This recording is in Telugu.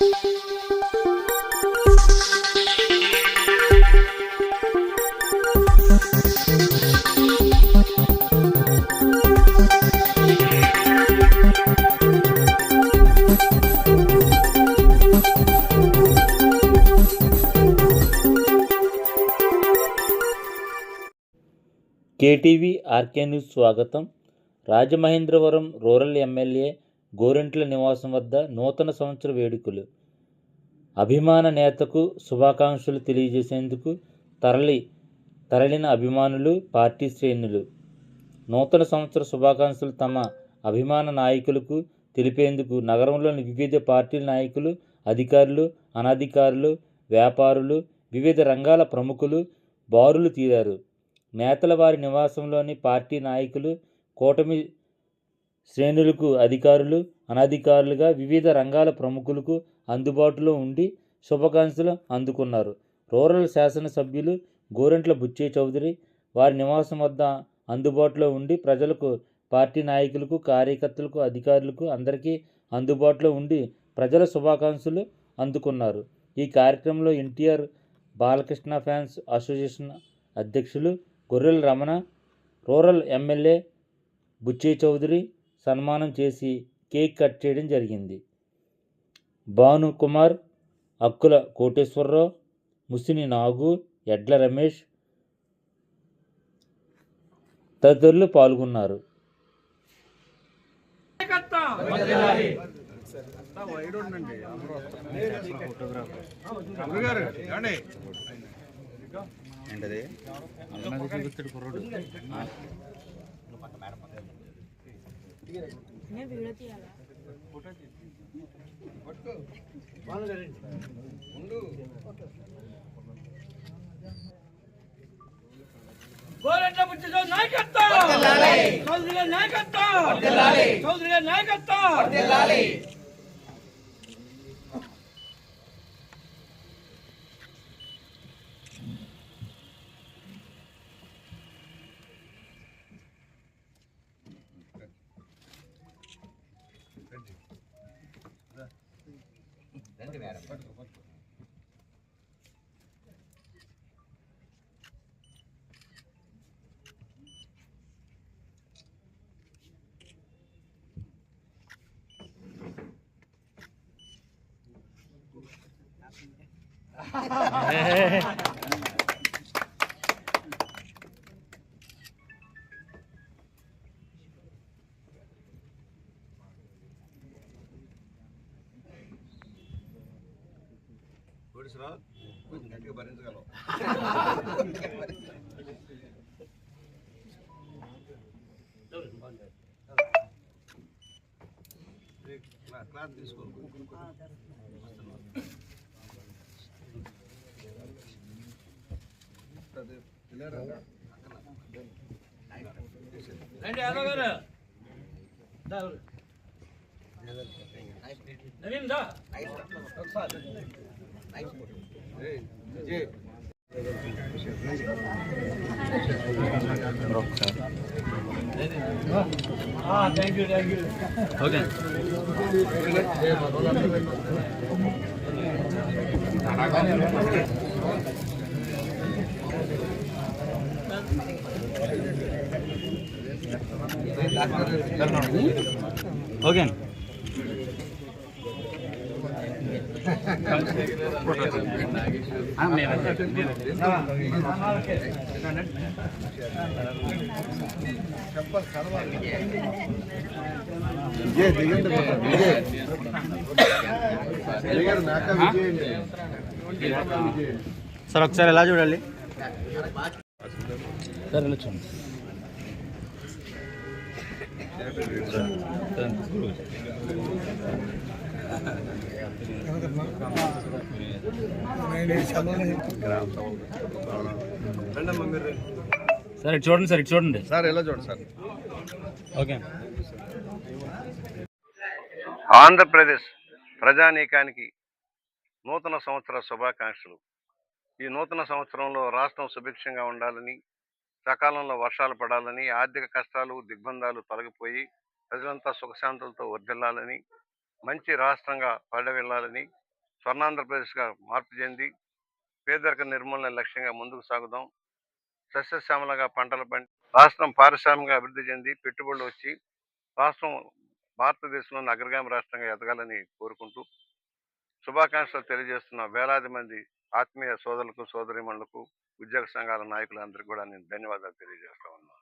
కేటీవీ ఆర్కే న్యూస్ స్వాగతం. రాజమహేంద్రవరం రూరల్ ఎమ్మెల్యే గోరెంట్ల నివాసం వద్ద నూతన సంవత్సర వేడుకలు. అభిమాన నేతకు శుభాకాంక్షలు తెలియజేసేందుకు తరలి తరలిన అభిమానులు పార్టీ శ్రేణులు. నూతన సంవత్సర శుభాకాంక్షలు తమ అభిమాన నాయకులకు తెలిపేందుకు నగరంలోని వివిధ పార్టీల నాయకులు అధికారులు అనధికారులు వ్యాపారులు వివిధ రంగాల ప్రముఖులు బారులు తీరారు. నేతల వారి నివాసంలోని పార్టీ నాయకులు కూటమి శ్రేణులకు అధికారులు అనధికారులుగా వివిధ రంగాల ప్రముఖులకు అందుబాటులో ఉండి శుభాకాంక్షలు అందుకున్నారు. రూరల్ శాసనసభ్యులు గోరెంట్ల బుచ్చయ్య చౌదరి వారి నివాసం వద్ద అందుబాటులో ఉండి ప్రజలకు పార్టీ నాయకులకు కార్యకర్తలకు అధికారులకు అందరికీ అందుబాటులో ఉండి ప్రజల శుభాకాంక్షలు అందుకున్నారు. ఈ కార్యక్రమంలో ఎన్టీఆర్ బాలకృష్ణ ఫ్యాన్స్ అసోసియేషన్ అధ్యక్షులు గొర్రెల రమణ రూరల్ ఎమ్మెల్యే బుచ్చయ్య చౌదరి సన్మానం చేసి కేక్ కట్ చేయడం జరిగింది. భాను కుమార్ అక్కుల కోటేశ్వరరావు ముసిని నాగు ఎడ్ల రమేష్ తదితరులు పాల్గొన్నారు. ఏంటది? గోరెంట్ల నాయకత్వం చౌదరి నాయకత్వం చౌదరి గారి నాయకత్వం చౌదరి గారి నాయకత్వం గట్టిగా భరించగలవు. క్లాత్ తీసుకో. యాదవ్ గారు. నవీన్ దా. Thank you thank you okay okay. Vijay దిగండి కొంచెం. విజయ్ దిగండి, నాకా విజయ్ అండి. నాకా విజయ్. సార్ ఒకసారి ఎలా చూడాలి సార్ ఎలా చూడండి రండమ్మా మీరు రండి. సార్ ఇటు చూడండి సార్ ఇటు చూడండి. సార్ ఎలా చూడండి సార్? ఓకే. ఆంధ్రప్రదేశ్ ప్రజానీకానికి నూతన సంవత్సర శుభాకాంక్షలు. ఈ నూతన సంవత్సరంలో రాష్ట్రం సుభిక్షంగా ఉండాలని సకాలంలో వర్షాలు పడాలని ఆర్థిక కష్టాలు దిగ్బంధాలు తొలగిపోయి ప్రజలంతా సుఖశాంతులతో వర్ధిల్లాలని మంచి రాష్ట్రంగా పడవెళ్ళాలని స్వర్ణాంధ్రప్రదేశ్గా మార్పు చెంది పేదరిక నిర్మూలన లక్ష్యంగా ముందుకు సాగుదాం. సస్యశ్యామలగా పంటలు పండి రాష్ట్రం పారిశ్రామికంగా అభివృద్ధి చెంది పెట్టుబడులు వచ్చి రాష్ట్రం భారతదేశంలోని అగ్రగామి రాష్ట్రంగా ఎదగాలని కోరుకుంటూ శుభాకాంక్షలు తెలియజేస్తున్న వేలాది మంది ఆత్మీయ సోదరులకు సోదరిమణులకు ఉద్యోగ సంఘాల నాయకులందరికీ కూడా నేను ధన్యవాదాలు తెలియజేస్తా ఉన్నాను.